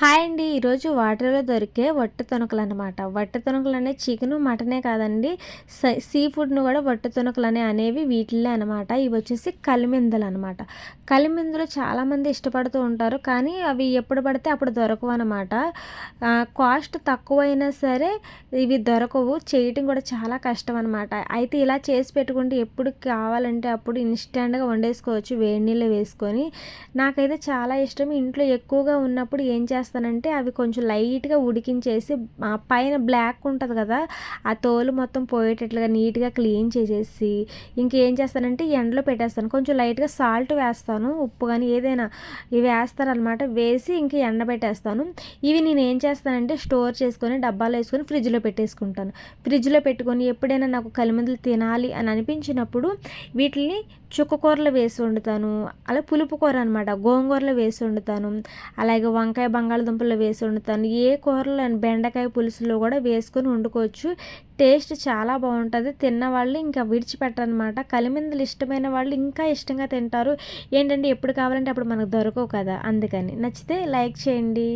Hi అండి. ఈరోజు వాటర్లో దొరికే వట్టి తొనకలు అనమాట వట్టి తొనకలు అనే చికెన్ మటనే కాదండి. సీ ఫుడ్ను కూడా వట్టి తొనకలు అనే అనేవి వీటిల్లే అనమాట ఇవి వచ్చేసి కలిమిందలు అనమాట కలిమిందలు చాలామంది ఇష్టపడుతూ ఉంటారు. కానీ అవి ఎప్పుడు పడితే అప్పుడు దొరకవు అనమాట కాస్ట్ తక్కువైనా సరే ఇవి దొరకవు. చేయటం కూడా చాలా కష్టం అనమాట అయితే ఇలా చేసి పెట్టుకుంటే ఎప్పుడు కావాలంటే అప్పుడు ఇన్స్టెంట్గా వండేసుకోవచ్చు. వేడి నీళ్ళు వేసుకొని. నాకైతే చాలా ఇష్టం. ఇంట్లో ఎక్కువగా ఉన్నప్పుడు ఏం చేస్తాను చేస్తానంటే అవి కొంచెం లైట్గా ఉడికించేసి పైన బ్లాక్ ఉంటుంది కదా ఆ తోలు మొత్తం పోయేటట్లుగా నీట్గా క్లీన్ చేసేసి ఇంకేం చేస్తానంటే ఎండలో పెట్టేస్తాను. కొంచెం లైట్గా సాల్ట్ వేస్తాను ఉప్పు కానీ ఏదైనా ఇవి వేస్తారనమాట వేసి ఇంక ఎండ పెట్టేస్తాను. ఇవి నేను ఏం చేస్తానంటే స్టోర్ చేసుకొని డబ్బాలో వేసుకొని ఫ్రిడ్జ్లో పెట్టేసుకుంటాను. ఫ్రిడ్జ్లో పెట్టుకొని ఎప్పుడైనా నాకు కలిమందులు తినాలి అని అనిపించినప్పుడు వీటిని చుక్క కూరలు వేసి వండుతాను. అలా పులుపు కూర అనమాట గోంగూరలో వేసి వండుతాను. అలాగే వంకాయ బంగాళదుంపల్లో వేసి వండుతాను. ఏ కూరలో బెండకాయ పులుసులో కూడా వేసుకొని వండుకోవచ్చు. టేస్ట్ చాలా బాగుంటుంది. తిన్న వాళ్ళు ఇంకా విడిచిపెట్టరనమాట. కలిమిందలు ఇష్టమైన వాళ్ళు ఇంకా ఇష్టంగా తింటారు. ఏంటంటే ఎప్పుడు కావాలంటే అప్పుడు మనకు దొరకవు కదా. అందుకని నచ్చితే లైక్ చేయండి.